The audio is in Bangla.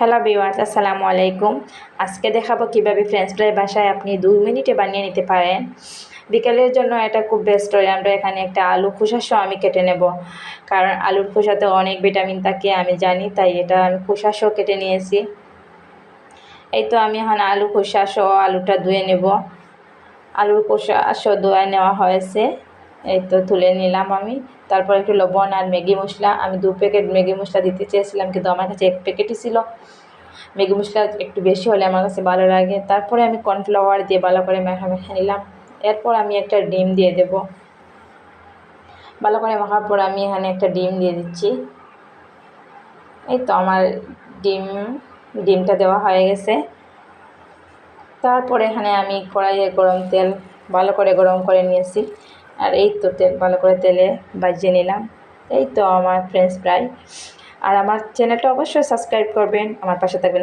হ্যালো ভিওয়ার্স আসসালামু আলাইকুম আজকে দেখাবো কীভাবে ফ্রেঞ্চ ফ্রাই বাসায় আপনি দুই মিনিটে বানিয়ে নিতে পারেন। বিকেলের জন্য এটা খুব বেস্ট হয় আমরা এখানে একটা আলু খোসাসহ আমি কেটে নেব। কারণ আলুর খোসাতে অনেক ভিটামিন থাকে, আমি জানি, তাই এটা আমি খোসাসহ কেটে নিয়েছি। এই তো আমি এখন আলু খোসাসহ আলুটা ধুয়ে নেব। আলুর খোসাসহ ধুয়ে নেওয়া হয়েছে। এই তো তুলে নিলাম আমি। তারপর একটু লবণ আর ম্যাগি মশলা। আমি দু প্যাকেট ম্যাগি মশলা দিতে চেয়েছিলাম, কিন্তু আমার কাছে এক প্যাকেটই ছিল। ম্যাগি মশলা একটু বেশি হলে আমার কাছে ভালো লাগে। তারপরে আমি কর্নফ্লাওয়ার দিয়ে ভালো করে মেখা মেখে নিলাম। এরপর আমি একটা ডিম দিয়ে দেব। ভালো করে মাখার পর আমি এখানে একটা ডিম দিয়ে দিচ্ছি। এই তো আমার ডিম, ডিমটা দেওয়া হয়ে গেছে। তারপরে এখানে আমি কড়াইয়ে গরম তেল ভালো করে গরম করে নিয়েছি। আর এই তো তেল ভালো করে তেলে বাজিয়ে নিলাম। এই তো আমার ফ্রেন্ডস ফ্রাই আর আমার চ্যানেলটা অবশ্যই সাবস্ক্রাইব করবেন। আমার পাশে থাকবেন।